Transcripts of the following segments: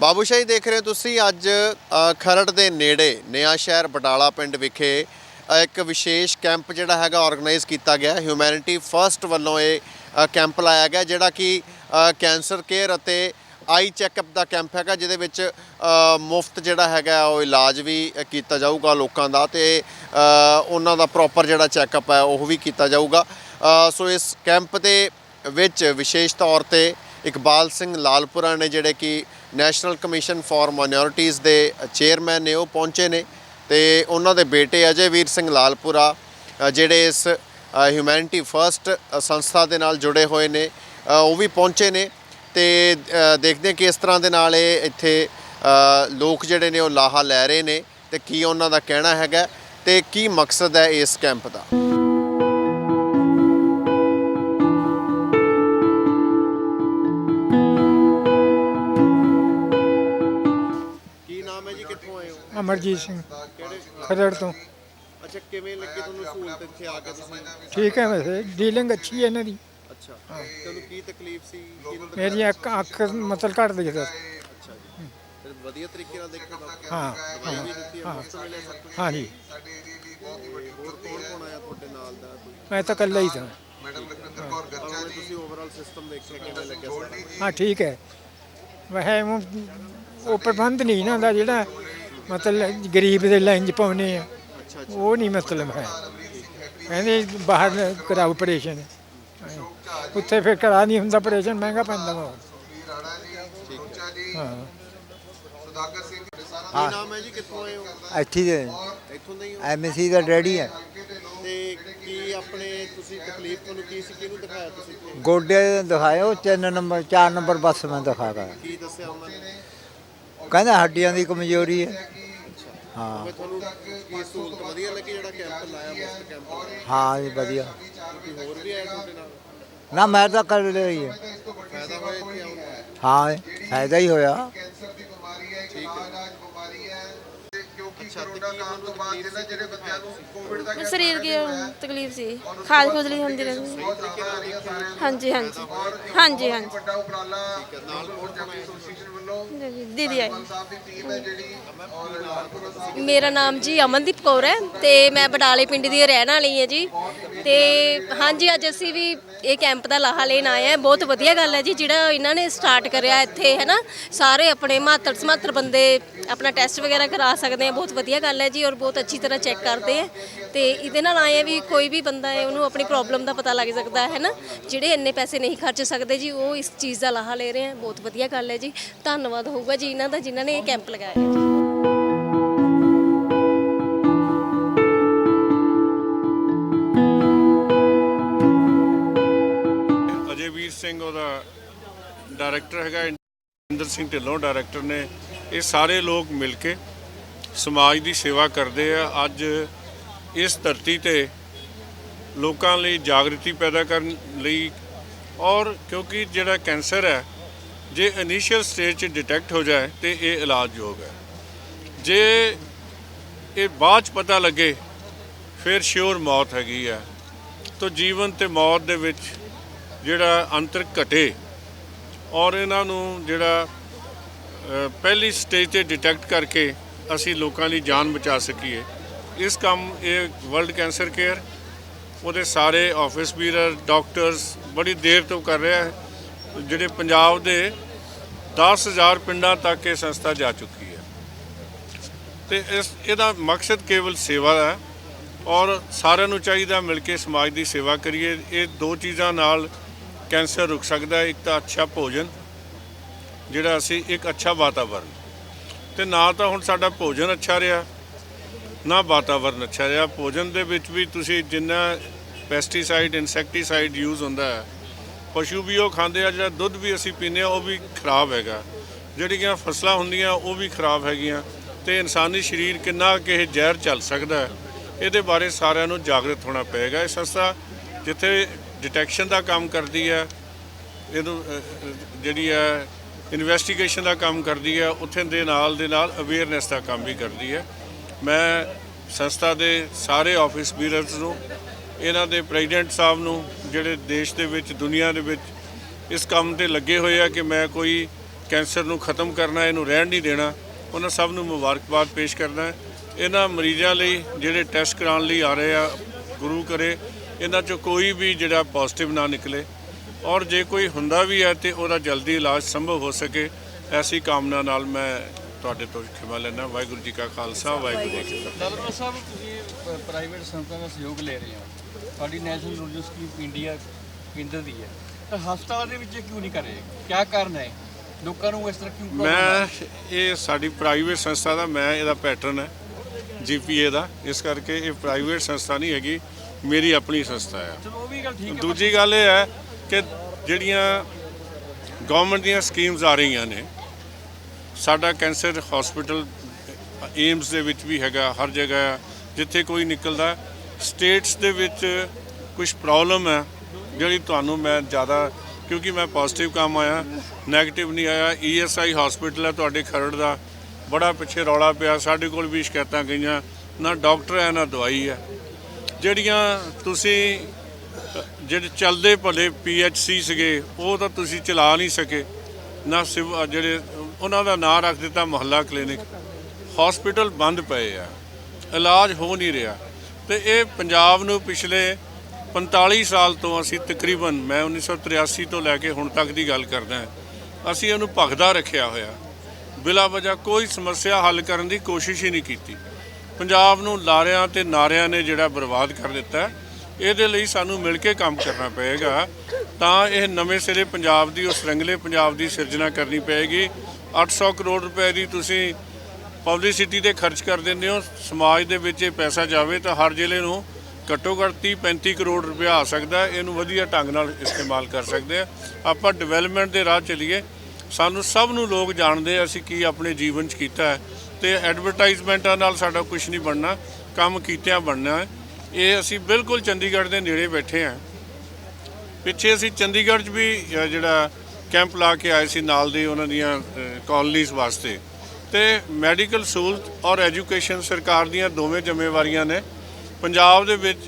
ਬਾਬੂਸ਼ਾਹੀ ਦੇਖ ਰਹੇ ਹੋ ਤੁਸੀਂ ਅੱਜ ਖਰੜ ਦੇ ਨੇੜੇ, ਨਿਆ ਸ਼ਹਿਰ ਬਟਾਲਾ ਪਿੰਡ ਵਿਖੇ ਇੱਕ ਵਿਸ਼ੇਸ਼ ਕੈਂਪ ਜਿਹੜਾ ਹੈਗਾ ਆਰਗੇਨਾਈਜ਼ ਕੀਤਾ ਗਿਆ। ਹਿਊਮੈਨਿਟੀ ਫਰਸਟ ਵੱਲੋਂ ਇਹ ਕੈਂਪ ਲਾਇਆ ਗਿਆ, ਜਿਹੜਾ ਕਿ ਕੈਂਸਰ ਕੇਅਰ ਅਤੇ ਆਈ ਚੈੱਕਅਪ ਦਾ ਕੈਂਪ ਹੈਗਾ, ਜਿਹਦੇ ਵਿੱਚ ਮੁਫਤ ਜਿਹੜਾ ਹੈਗਾ ਉਹ ਇਲਾਜ ਵੀ ਕੀਤਾ ਜਾਊਗਾ ਲੋਕਾਂ ਦਾ ਤੇ ਉਹਨਾਂ ਦਾ ਪ੍ਰੋਪਰ ਜਿਹੜਾ ਚੈੱਕਅਪ ਹੈ ਉਹ ਵੀ ਕੀਤਾ ਜਾਊਗਾ। ਸੋ ਇਸ ਕੈਂਪ ਦੇ ਵਿੱਚ ਵਿਸ਼ੇਸ਼ ਤੌਰ ਤੇ ਇਕਬਾਲ ਸਿੰਘ ਲਾਲਪੁਰਾ ਨੇ ਜਿਹੜੇ ਕਿ ਨੈਸ਼ਨਲ ਕਮਿਸ਼ਨ ਫਾਰ ਮਾਈਨੋਰਿਟੀਜ਼ ਦੇ ਚੇਅਰਮੈਨ ਨੇ, ਉਹ ਪਹੁੰਚੇ ਨੇ ਤੇ ਉਹਨਾਂ ਦੇ ਬੇਟੇ ਅਜੇ ਵੀਰ ਸਿੰਘ ਲਾਲਪੁਰਾ ਜਿਹੜੇ ਇਸ ਹਿਊਮੈਨਿਟੀ ਫਰਸਟ ਸੰਸਥਾ ਦੇ ਨਾਲ ਜੁੜੇ ਹੋਏ ਨੇ ਉਹ ਵੀ ਪਹੁੰਚੇ ਨੇ ਤੇ ਦੇਖਦੇ ਹਾਂ ਕਿ ਇਸ ਤਰ੍ਹਾਂ ਦੇ ਨਾਲ ਇਹ ਇੱਥੇ ਲੋਕ ਜਿਹੜੇ ਨੇ ਉਹ ਲਾਹਾ ਲੈ ਰਹੇ ਨੇ ਤੇ ਕੀ ਉਹਨਾਂ ਦਾ ਕਹਿਣਾ ਹੈਗਾ ਤੇ ਕੀ ਮਕਸਦ ਹੈ ਇਸ ਕੈਂਪ ਦਾ। ਅਮਰਜੀਤ ਸਿੰਘ ਖਰੜ ਤੋਂ। ਅੱਛਾ ਕਿਵੇਂ ਲੱਗੀ ਤੁਹਾਨੂੰ ਸਹੂਲਤ ਇੱਥੇ ਆ ਕੇ ਤੁਸੀਂ? ਠੀਕ ਹੈ ਵੈਸੇ ਡੀਲਿੰਗ ਅੱਛੀ ਹੈ ਇਹਨਾਂ ਦੀ। ਅੱਛਾ ਤੁਹਾਨੂੰ ਕੀ ਤਕਲੀਫ ਸੀ? ਕਿਹਨੂੰ ਦਿਖਾਇਆ? ਮੇਰੀ ਅੱਖ ਅੱਖ ਮਤਲਬ ਘੱਟ ਦਿਖਦਾ ਅੱਛਾ ਜੀ। ਫਿਰ ਵਧੀਆ ਤਰੀਕੇ ਨਾਲ ਦੇਖੋ ਡਾਕਟਰ ਹਾਂ ਦਵਾਈ ਵੀ ਦਿੱਤੀ ਹੈ ਮੁਫਤ ਮਿਲਿਆ ਸਭ ਕੁਝ ਹਾਂਜੀ ਹੋਰ ਕੌਣ ਕੌਣ ਆਇਆ ਤੁਹਾਡੇ ਨਾਲ ਦਾ? ਕੋਈ ਮੈਂ ਤਾਂ ਇਕੱਲਾ ਹੀ ਤਾਂ ਪਰ ਉਹਨੇ ਤੁਸੀਂ ਓਵਰਆਲ ਸਿਸਟਮ ਦੇਖਿਆ ਕਿਵੇਂ ਲੱਗਿਆ ਸਾਰਾ ਹਾਂ ਠੀਕ ਹੈ। ਵੈਸੇ ਉਹ ਉਹ ਪ੍ਰਬੰਧ ਨਹੀਂ ਨਾ ਹੁੰਦਾ ਜਿਹੜਾ ਮਤਲਬ ਗਰੀਬ ਦੇ ਲਾਈਨ 'ਚ ਪਾਉਨੇ ਆ। ਅੱਛਾ ਅੱਛਾ। ਉਹ ਨਹੀਂ ਮਤਲਬ ਹੈ। ਕਹਿੰਦੇ ਬਾਹਰ ਕਰਾਓ ਆਪਰੇਸ਼ਨ ਉੱਥੇ ਫਿਰ ਕਰਾ ਨਹੀਂ ਹੁੰਦਾ ਆਪਰੇਸ਼ਨ ਮਹਿੰਗਾ ਪੈਂਦਾ ਵਾ ਹਾਂ। ਕੀ ਨਾਮ ਹੈ ਜੀ? ਕਿੱਥੋਂ ਆਏ ਹੋ? ਇੱਥੇ ਦੇ। ਇੱਥੋਂ ਹੀ ਐਮਸੀ ਦਾ ਡੈਡੀ ਹੈ। ਤੇ ਕੀ ਆਪਣੇ ਤੁਸੀਂ ਤਕਲੀਫ ਤੁਹਾਨੂੰ ਕੀ ਸੀ? ਕਿਹਨੂੰ ਦਿਖਾਇਆ ਤੁਸੀਂ? ਗੋਡੇ ਦਿਖਾਇਓ ਤਿੰਨ ਨੰਬਰ ਚਾਰ ਨੰਬਰ ਬੱਸ ਮੈਂ ਦਿਖਾਗਾ ਕੀ ਦੱਸਿਆ ਉਹਨਾਂ ਨੇ? ਕਹਿੰਦਾ ਹੱਡੀਆਂ ਦੀ ਕਮਜ਼ੋਰੀ ਹੈ। ਹਾਂ। ਮੈਂ ਤੁਹਾਨੂੰ ਕੀ ਸਹੂਲਤ ਵਧੀਆ ਲੱਗੀ ਜਿਹੜਾ ਕੈਂਪ ਲਾਇਆ ਮੁਫਤ ਕੈਂਪ ਹਾਂ ਜੀ ਵਧੀਆ। ਕੋਈ ਹੋਰ ਵੀ ਆਇਆ ਤੁਹਾਡੇ ਨਾਲ? ਨਾ ਮੈਂ ਤਾਂ ਕਰ ਲਈ ਹੈ ਫਾਇਦਾ ਹੋਇਆ ਇੱਥੇ ਆਉਣ ਹਾਂ ਫਾਇਦਾ ਹੀ ਹੋਇਆ ਠੀਕ ਹੈ ਤੇ ਕੀ ਤਕਲੀਫ ਸੀ ਜਿਹੜੇ ਬੱਚਿਆਂ ਨੂੰ ਕੋਵਿਡ ਦਾ ਸਰੀਰ ਦੀ ਤਕਲੀਫ ਸੀ। ਖਾਜ ਖੁਜਲੀ ਹੁੰਦੀ ਰਹਿੰਦੀ ਨਾਲ ਹਾਂਜੀ ਹਾਂਜੀ। ਹਾਂਜੀ ਹਾਂਜੀ। ਨਾਲ ਹੋਰ ਜਮੇ ਐਸੋਸੀਏਸ਼ਨ ਵੱਲੋਂ ਦੀਦੀ ਆਈ। ਮੇਰਾ ਨਾਮ ਜੀ ਅਮਨਦੀਪ ਕੌਰ ਹੈ ਤੇ ਮੈਂ ਬਡਾਲੇ ਪਿੰਡ ਦੀ ਰਹਿਣ ਵਾਲੀ ਹਾਂ ਜੀ। ਤੇ ਹਾਂਜੀ ਅੱਜ ਅਸੀਂ ਵੀ ਇਹ ਕੈਂਪ ਦਾ ਲਾਹਾ ਲੈਣ ਆਏ ਹਾਂ। ਬਹੁਤ ਵਧੀਆ ਗੱਲ ਹੈ ਜੀ। ਜਿਹੜਾ ਇਹਨਾਂ ਨੇ ਸਟਾਰਟ ਕਰਿਆ ਇੱਥੇ ਹੈ ਨਾ ਸਾਰੇ ਆਪਣੇ ਮਾਤਰ ਸਮਾਤਰ ਬੰਦੇ ਆਪਣਾ ਟੈਸਟ ਵਗੈਰਾ ਕਰਾ ਸਕਦੇ ਆ। ਬਹੁਤ ਵਧੀਆ ਗੱਲ ਹੈ ਜੀ ਔਰ ਬਹੁਤ ਅੱਛੀ ਤਰ੍ਹਾਂ ਚੈੱਕ ਕਰਦੇ ਆ ਤੇ ਇਹਦੇ ਨਾਲ ਆਏ ਆ ਵੀ ਕੋਈ ਵੀ ਬੰਦਾ ਹੈ, ਉਹਨੂੰ ਆਪਣੀ ਪ੍ਰੋਬਲਮ ਦਾ ਪਤਾ ਲੱਗ ਸਕਦਾ ਹੈ ਨਾ। ਜਿਹੜੇ ਇੰਨੇ ਪੈਸੇ ਨਹੀਂ ਖਰਚ ਸਕਦੇ ਜੀ, ਉਹ ਇਸ ਚੀਜ਼ ਦਾ ਲਾਹਾ ਲੈ ਰਹੇ ਆ ਬਹੁਤ ਵਧੀਆ ਗੱਲ ਹੈ ਜੀ। ਧੰਨਵਾਦ ਹੋਊਗਾ ਜੀ ਇਹਨਾਂ ਦਾ, ਜਿਨ੍ਹਾਂ ਨੇ ਇਹ ਕੈਂਪ ਲਗਾਇਆ ਹੈ। ਜੀ ਅਜੇ ਸਿੰਘ ਉਹਦਾ ਡਾਇਰੈਕਟਰ ਹੈਗਾ, ਇੰਦਰ ਸਿੰਘ ਢਿੱਲੋਂ ਡਾਇਰੈਕਟਰ ਨੇ। ਇਹ ਸਾਰੇ ਲੋਕ ਮਿਲ ਕੇ ਸਮਾਜ ਦੀ ਸੇਵਾ ਕਰਦੇ ਆ, ਅੱਜ ਇਸ ਧਰਤੀ ਤੇ ਲੋਕਾਂ ਲਈ ਜਾਗਰਤੀ ਪੈਦਾ ਕਰਨ ਲਈ ਔਰ ਕਿਉਂਕਿ ਜਿਹੜਾ ਕੈਂਸਰ ਹੈ, ਜੇ ਇਨੀਸ਼ੀਅਲ ਸਟੇਜ 'ਚ ਡਿਟੈਕਟ ਹੋ ਜਾਏ ਤੇ ਇਹ ਇਲਾਜਯੋਗ ਹੈ। ਜੇ ਇਹ ਬਾਅਦ 'ਚ ਪਤਾ ਲੱਗੇ, ਫਿਰ ਸ਼ੋਰ ਮੌਤ ਹੈਗੀ ਆ ਤੋ ਜੀਵਨ ਤੇ ਮੌਤ ਦੇ ਵਿੱਚ ਜਿਹੜਾ ਅੰਤਰ ਘਟੇ ਔਰ ਇਹਨਾਂ ਨੂੰ ਜਿਹੜਾ ਪਹਿਲੀ ਸਟੇਜ ਤੇ ਡਿਟੈਕਟ ਕਰਕੇ ਅਸੀਂ ਲੋਕਾਂ ਲਈ ਜਾਨ ਬਚਾ ਸਕੀਏ। ਇਸ ਕੰਮ, ਇਹ ਵਰਲਡ ਕੈਂਸਰ ਕੇਅਰ ਉਹਦੇ ਸਾਰੇ ਆਫਿਸ ਵੀਰਰ ਡਾਕਟਰਸ ਬੜੀ ਦੇਰ ਤੋਂ ਕਰ ਰਿਹਾ ਹੈ। ਜਿਹੜੇ ਪੰਜਾਬ ਦੇ 10000 ਪਿੰਡਾਂ ਤੱਕ ਇਹ ਸੰਸਥਾ ਜਾ ਚੁੱਕੀ ਹੈ। ਤੇ ਇਸ, ਇਹਦਾ ਮਕਸਦ ਕੇਵਲ ਸੇਵਾ ਹੈ ਔਰ ਸਾਰਿਆਂ ਨੂੰ ਚਾਹੀਦਾ ਮਿਲ ਕੇ ਸਮਾਜ ਦੀ ਸੇਵਾ ਕਰੀਏ। ਇਹ ਦੋ ਚੀਜ਼ਾਂ ਨਾਲ ਕੈਂਸਰ ਰੁਕ ਸਕਦਾ ਹੈ। ਇੱਕ ਤਾਂ ਅੱਛਾ ਭੋਜਨ, ਜਿਹੜਾ ਅਸੀਂ ਇੱਕ ਅੱਛਾ ਵਾਤਾਵਰਨ। ਤੇ ਨਾ ਤਾਂ ਹੁਣ ਸਾਡਾ ਭੋਜਨ ਅੱਛਾ ਰਿਹਾ, ਨਾ ਵਾਤਾਵਰਨ ਅੱਛਾ ਰਿਹਾ। ਭੋਜਨ ਦੇ ਵਿੱਚ ਵੀ ਤੁਸੀਂ ਜਿੰਨਾ ਪੈਸਟੀਸਾਈਡ ਇਨਸੈਕਟੀਸਾਈਡ ਯੂਜ਼ ਹੁੰਦਾ ਹੈ, ਪਸ਼ੂ ਵੀ ਉਹ ਖਾਂਦੇ ਆ, ਜਿਹੜਾ ਦੁੱਧ ਵੀ ਅਸੀਂ ਪੀਂਦੇ ਆ, ਉਹ ਵੀ ਖਰਾਬ ਹੈਗਾ। ਜਿਹੜੀਆਂ ਫਸਲਾਂ ਹੁੰਦੀਆਂ, ਉਹ ਵੀ ਖਰਾਬ ਹੈਗੀਆਂ। ਤੇ ਇਨਸਾਨੀ ਸਰੀਰ ਕਿੰਨਾ ਕਿ ਜ਼ਹਿਰ ਚੱਲ ਸਕਦਾ ਇਹਦੇ ਬਾਰੇ ਸਾਰਿਆਂ ਨੂੰ ਜਾਗਰਤ ਹੋਣਾ ਪਏਗਾ। ਇਹ ਸੰਸਥਾ ਜਿੱਥੇ ਡਿਟੈਕਸ਼ਨ ਦਾ ਕੰਮ ਕਰਦੀ ਹੈ, ਇਹਨੂੰ ਜਿਹੜੀ ਹੈ ਇਨਵੈਸਟੀਗੇਸ਼ਨ ਦਾ ਕੰਮ ਕਰਦੀ ਹੈ, ਉੱਥੇ ਦੇ ਨਾਲ ਦੇ ਨਾਲ ਅਵੇਅਰਨੈਸ ਦਾ ਕੰਮ ਵੀ ਕਰਦੀ ਹੈ। ਮੈਂ ਸੰਸਥਾ ਦੇ ਸਾਰੇ ਆਫਿਸ ਬੀਰਰਸ ਨੂੰ, ਇਹਨਾਂ ਦੇ ਪ੍ਰੈਜ਼ੀਡੈਂਟ ਸਾਹਿਬ ਨੂੰ, ਜਿਹੜੇ ਦੇਸ਼ ਦੇ ਵਿੱਚ, ਦੁਨੀਆ ਦੇ ਵਿੱਚ ਇਸ ਕੰਮ ਤੇ ਲੱਗੇ ਹੋਏ ਆ ਕਿ ਮੈਂ ਕੋਈ ਕੈਂਸਰ ਨੂੰ ਖਤਮ ਕਰਨਾ, ਇਹਨੂੰ ਰਹਿਣ ਨਹੀਂ ਦੇਣਾ, ਉਹਨਾਂ ਸਭ ਨੂੰ ਮੁਬਾਰਕਬਾਦ ਪੇਸ਼ ਕਰਦਾ ਇਹਨਾਂ ਮਰੀਜ਼ਾਂ ਲਈ ਜਿਹੜੇ ਟੈਸਟ ਕਰਾਉਣ ਲਈ ਆ ਰਹੇ ਆ, ਗੁਰੂ ਕਰੇ ਇਹਨਾਂ ਚੋਂ ਕੋਈ ਵੀ ਜਿਹੜਾ ਪੋਜ਼ਿਟਿਵ ਨਾ ਨਿਕਲੇ। ਔਰ ਜੇ ਕੋਈ ਹੁੰਦਾ ਵੀ ਹੈ ਤੇ ਉਹਦਾ ਜਲਦੀ ਇਲਾਜ ਸੰਭਵ ਹੋ ਸਕੇ ਐਸੀ ਕਾਮਨਾ ਨਾਲ ਮੈਂ ਤੁਹਾਡੇ ਤੋਂ ਖਿਮਾ ਲੈਣਾ ਵਾਹਿਗੁਰੂ ਜੀ ਕਾ ਖਾਲਸਾ ਵਾਹਿਗੁਰੂ ਜੀ ਕੀ ਫਤਿਹ। ਡਾਕਟਰ ਸਾਹਿਬ ਤੁਸੀਂ ਪ੍ਰਾਈਵੇਟ ਸੰਸਥਾ ਦਾ ਸਹਿਯੋਗ ਲੈ ਰਹੇ ਹੋ। ਤੁਹਾਡੀ ਨੈਸ਼ਨਲ ਰੂਰਲ ਸਕੀਮ ਇੰਡੀਆ ਕੇਂਦਰ ਦੀ ਹੈ। ਤਾਂ ਹਸਪਤਾਲ ਦੇ ਵਿੱਚ ਕਿਉਂ ਨਹੀਂ ਕਰ ਰਹੇ? ਕੀ ਕਾਰਨ ਹੈ? ਲੋਕਾਂ ਨੂੰ ਇਸ ਤਰ੍ਹਾਂ ਕਿਉਂ ਮੈਂ ਇਹ ਸਾਡੀ ਪ੍ਰਾਈਵੇਟ ਸੰਸਥਾ ਦਾ ਮੈਂ ਇਹਦਾ ਪੈਟਰਨ ਹੈ ਜੀਪੀਏ ਦਾ। ਇਸ ਕਰਕੇ ਇਹ ਪ੍ਰਾਈਵੇਟ ਸੰਸਥਾ ਨਹੀਂ ਹੈਗੀ ਮੇਰੀ ਆਪਣੀ ਸੰਸਥਾ ਹੈ। ਚਲੋ ਉਹ ਵੀ ਗੱਲ ਠੀਕ ਹੈ ਦੂਜੀ ਗੱਲ ਇਹ ਹੈ ਕਿ ਜਿਹੜੀਆਂ ਗਵਰਨਮੈਂਟ ਦੀਆਂ ਸਕੀਮਸ ਆ ਰਹੀਆਂ ਨੇ, ਸਾਡਾ ਕੈਂਸਰ ਹਸਪੀਟਲ ਏਮਸ ਦੇ ਵਿੱਚ ਵੀ ਹੈਗਾ, ਹਰ ਜਗ੍ਹਾ ਜਿੱਥੇ ਕੋਈ ਨਿਕਲਦਾ ਸਟੇਟਸ ਦੇ ਵਿੱਚ ਕੁਝ ਪ੍ਰੋਬਲਮ ਹੈ, ਜਿਹੜੀ ਤੁਹਾਨੂੰ ਮੈਂ ਜ਼ਿਆਦਾ, ਕਿਉਂਕਿ ਮੈਂ ਪੋਜ਼ਿਟਿਵ ਕੰਮ ਆਇਆ 네ਗੇਟਿਵ ਨਹੀਂ ਆਇਆ ਈਐਸਆਈ ਹਸਪੀਟਲ ਹੈ ਤੁਹਾਡੇ ਖਰੜ ਦਾ, ਬੜਾ ਪਿੱਛੇ ਰੌਲਾ ਪਿਆ, ਸਾਡੇ ਕੋਲ ਵੀ ਸ਼ਿਕਾਇਤਾਂ ਗਈਆਂ, ਨਾ ਡਾਕਟਰ ਹੈ, ਨਾ ਦਵਾਈ ਹੈ। ਜਿਹੜੀਆਂ ਤੁਸੀਂ ਜਿਹੜੇ ਚੱਲਦੇ ਭਲੇ ਪੀਐਚਸੀ ਸੀਗੇ, ਉਹ ਤਾਂ ਤੁਸੀਂ ਚਲਾ ਨਹੀਂ ਸਕੇ। ਨਾ ਸਿਵ ਜਿਹੜੇ, ਉਹਨਾਂ ਦਾ ਨਾਂ ਰੱਖ ਦਿੱਤਾ ਮੁਹੱਲਾ ਕਲੀਨਿਕ। ਹਸਪੀਟਲ ਬੰਦ ਪਏ ਆ। ਇਲਾਜ ਹੋ ਨਹੀਂ ਰਿਹਾ। ਤੇ ਇਹ ਪੰਜਾਬ ਨੂੰ ਪਿਛਲੇ 45 ਸਾਲ ਤੋਂ ਅਸੀਂ ਤਕਰੀਬਨ, ਮੈਂ 1983 ਤੋਂ ਲੈ ਕੇ ਹੁਣ ਤੱਕ ਦੀ ਗੱਲ ਕਰਦਾ ਅਸੀਂ ਇਹਨੂੰ ਭਗਦਾ ਰੱਖਿਆ ਹੋਇਆ। ਬਿਲਾ ਵਜ੍ਹਾ ਕੋਈ ਸਮੱਸਿਆ ਹੱਲ ਕਰਨ ਦੀ ਕੋਸ਼ਿਸ਼ ਹੀ ਨਹੀਂ ਕੀਤੀ। ਪੰਜਾਬ ਨੂੰ ਲਾਰਿਆਂ ਤੇ ਨਾਰਿਆਂ ਨੇ ਜਿਹੜਾ ਬਰਬਾਦ ਕਰ ਦਿੱਤਾ ਇਹਦੇ ਲਈ ਸਾਨੂੰ ਮਿਲ ਕੇ ਕੰਮ ਕਰਨਾ ਪਏਗਾ, ਤਾਂ ਇਹ ਨਵੇਂ ਸਿਰੇ ਪੰਜਾਬ ਦੀ, ਉਸ ਰੰਗਲੇ ਪੰਜਾਬ ਦੀ ਸਿਰਜਣਾ ਕਰਨੀ ਪਏਗੀ। 800 ਕਰੋੜ ਰੁਪਏ ਦੀ ਤੁਸੀਂ ਪਬਲਿਸਿਟੀ ਤੇ ਖਰਚ ਕਰ ਦਿੰਦੇ ਹੋ, ਸਮਾਜ ਦੇ ਵਿੱਚ ਇਹ ਪੈਸਾ ਜਾਵੇ ਤਾਂ ਹਰ ਜ਼ਿਲ੍ਹੇ ਨੂੰ ਘੱਟੋ ਘੱਟ 30 35 ਕਰੋੜ ਰੁਪਇਆ ਆ ਸਕਦਾ ਇਹਨੂੰ ਵਧੀਆ ਢੰਗ ਨਾਲ ਇਸਤੇਮਾਲ ਕਰ ਸਕਦੇ ਆ ਆਪਾਂ ਡਿਵੈਲਪਮੈਂਟ ਦੇ ਰਾਹ ਚੱਲੀਏ, ਸਾਨੂੰ ਸਭ ਨੂੰ ਲੋਕ ਜਾਣਦੇ ਅਸੀਂ ਕੀ ਆਪਣੇ ਜੀਵਨ 'ਚ ਕੀਤਾ ਹੈ, ਤੇ ਐਡਵਰਟਾਈਜ਼ਮੈਂਟਾਂ ਨਾਲ ਸਾਡਾ ਕੁਝ ਨਹੀਂ ਬਣਨਾ, ਕੰਮ ਕੀਤਿਆਂ ਬਣਨਾ ਹੈ। ਇਹ ਅਸੀਂ ਬਿਲਕੁਲ ਚੰਡੀਗੜ੍ਹ ਦੇ ਨੇੜੇ ਬੈਠੇ ਹਾਂ। ਪਿੱਛੇ ਅਸੀਂ ਚੰਡੀਗੜ੍ਹ 'ਚ ਵੀ ਜਿਹੜਾ ਕੈਂਪ ਲਾ ਕੇ ਆਏ ਸੀ, ਨਾਲ ਦੇ ਉਹਨਾਂ ਦੀਆਂ ਕਾਲਨੀਜ਼ ਵਾਸਤੇ। ਤੇ ਮੈਡੀਕਲ ਸਹੂਲਤ ਔਰ ਐਜੂਕੇਸ਼ਨ ਸਰਕਾਰ ਦੀਆਂ ਦੋਵੇਂ ਜ਼ਿੰਮੇਵਾਰੀਆਂ ਨੇ। ਪੰਜਾਬ ਦੇ ਵਿੱਚ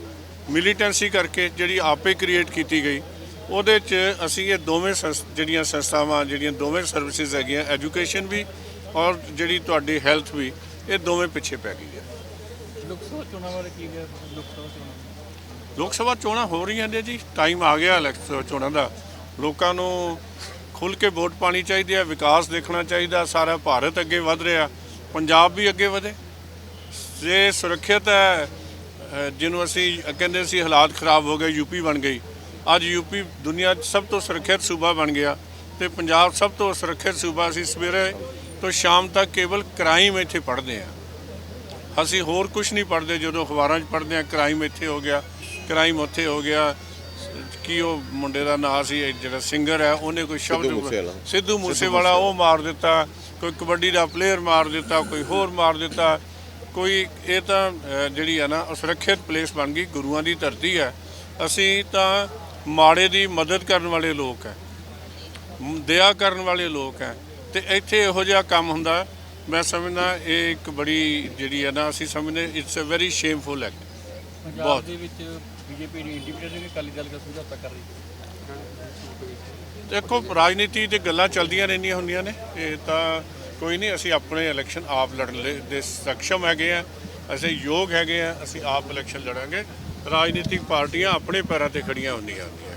ਮਿਲੀਟੈਂਸੀ ਕਰਕੇ ਜਿਹੜੀ ਆਪੇ ਕ੍ਰੀਏਟ ਕੀਤੀ ਗਈ, ਉਹਦੇ 'ਚ ਅਸੀਂ ਇਹ ਦੋਵੇਂ ਸੰਸ- ਜਿਹੜੀਆਂ ਸੰਸਥਾਵਾਂ, ਜਿਹੜੀਆਂ ਦੋਵੇਂ ਸਰਵਿਸਿਜ਼ ਹੈਗੀਆਂ, ਐਜੂਕੇਸ਼ਨ ਵੀ ਔਰ ਜਿਹੜੀ ਤੁਹਾਡੀ ਹੈਲਥ ਵੀ, ਇਹ ਦੋਵੇਂ ਪਿੱਛੇ ਪੈ ਗਈ ਹੈ। ਲੋਕ ਸਭਾ ਚੋਣਾਂ ਬਾਰੇ ਕੀ ਹੈ? ਲੋਕ ਸਭਾ ਚੋਣਾਂ ਲੋਕ ਸਭਾ ਚੋਣਾਂ ਹੋ ਰਹੀਆਂ ਨੇ ਜੀ। ਟਾਈਮ ਆ ਗਿਆ ਇਲੈਕਸ਼ਨ ਚੋਣਾਂ ਦਾ। ਲੋਕਾਂ ਨੂੰ ਖੁੱਲ ਕੇ ਵੋਟ ਪਾਣੀ ਚਾਹੀਦੀ ਹੈ ਵਿਕਾਸ ਦੇਖਣਾ ਚਾਹੀਦਾ ਸਾਰਾ ਭਾਰਤ ਅੱਗੇ ਵਧ ਰਿਹਾ। ਪੰਜਾਬ ਵੀ ਅੱਗੇ ਵਧੇ। ਜੇ ਸੁਰੱਖਿਅਤ ਹੈ ਅ, ਜਿਹਨੂੰ ਅਸੀਂ ਕਹਿੰਦੇ ਸੀ ਹਾਲਾਤ ਖਰਾਬ ਹੋ ਗਏ ਯੂਪੀ ਬਣ ਗਈ। ਅੱਜ ਯੂਪੀ ਦੁਨੀਆ 'ਚ ਸਭ ਤੋਂ ਸੁਰੱਖਿਅਤ ਸੂਬਾ ਬਣ ਗਿਆ ਤੇ ਪੰਜਾਬ ਸਭ ਤੋਂ ਸੁਰੱਖਿਅਤ ਸੂਬਾ ਸੀ ਸਵੇਰੇ ਤੋਂ ਸ਼ਾਮ ਤੱਕ ਕੇਵਲ ਕ੍ਰਾਈਮ ਇੱਥੇ ਪੜ੍ਹਦੇ ਆ ਅਸੀਂ ਹੋਰ ਕੁਝ ਨਹੀਂ ਪੜ੍ਹਦੇ ਜਦੋਂ ਅਖਬਾਰਾਂ 'ਚ ਪੜ੍ਹਦੇ ਆ ਕ੍ਰਾਈਮ ਇੱਥੇ ਹੋ ਗਿਆ ਕ੍ਰਾਈਮ ਉੱਥੇ ਹੋ ਗਿਆ ਕੀ ਉਹ ਮੁੰਡੇ ਦਾ ਨਾਂ ਸੀ ਜਿਹੜਾ ਸਿੰਗਰ ਹੈ ਉਹਨੇ ਕੋਈ ਸ਼ਬਦ। ਸਿੱਧੂ ਮੂਸੇਵਾਲਾ। ਉਹ ਮਾਰ ਦਿੱਤਾ ਕੋਈ ਕਬੱਡੀ ਦਾ ਪਲੇਅਰ ਮਾਰ ਦਿੱਤਾ ਕੋਈ ਹੋਰ ਮਾਰ ਦਿੱਤਾ। ਕੋਈ ਇਹ ਤਾਂ ਜਿਹੜੀ ਹੈ ਨਾ ਅਸੁਰੱਖਿਅਤ ਪਲੇਸ ਬਣ ਗਈ ਗੁਰੂਆਂ ਦੀ ਧਰਤੀ ਹੈ। ਅਸੀਂ ਤਾਂ ਮਾੜੇ ਦੀ ਮਦਦ ਕਰਨ ਵਾਲੇ ਲੋਕ ਹੈ ਦਇਆ ਕਰਨ ਵਾਲੇ ਲੋਕ ਹੈ। ਤੇ ਇੱਥੇ ਇਹੋ ਜਿਹਾ ਕੰਮ ਹੁੰਦਾ ਮੈਂ ਸਮਝਦਾ ਇਹ ਇੱਕ ਬੜੀ ਜਿਹੜੀ ਹੈ ਨਾ ਅਸੀਂ ਸਮਝਦੇ it's a very shameful act ਬਹੁਤ। ਦੇ ਵਿੱਚ ਬੀਜੇਪੀ ਨੇ ਇੰਡੀਪੈਂਡੈਂਟ ਅਕਾਲੀ ਦਲ ਦਾ ਸਮਝੌਤਾ ਕਰ ਰਹੀ ਹੈ। ਦੇਖੋ ਰਾਜਨੀਤੀ ਤੇ ਗੱਲਾਂ ਚੱਲਦੀਆਂ ਰਹਿੰਦੀਆਂ ਹੁੰਦੀਆਂ ਨੇ। ਇਹ ਤਾਂ ਕੋਈ ਨਹੀਂ ਅਸੀਂ ਆਪਣੇ ਇਲੈਕਸ਼ਨ ਆਪ ਲੜਨ ਦੇ ਸક્ષਮ ਹੈਗੇ ਆ। ਅਸੀਂ ਯੋਗ ਹੈਗੇ ਆ ਅਸੀਂ ਆਪ ਇਲੈਕਸ਼ਨ ਲੜਾਂਗੇ। ਰਾਜਨੀਤਿਕ ਪਾਰਟੀਆਂ ਆਪਣੇ ਪੈਰਾਂ ਤੇ ਖੜੀਆਂ ਹੁੰਦੀਆਂ ਹੁੰਦੀਆਂ।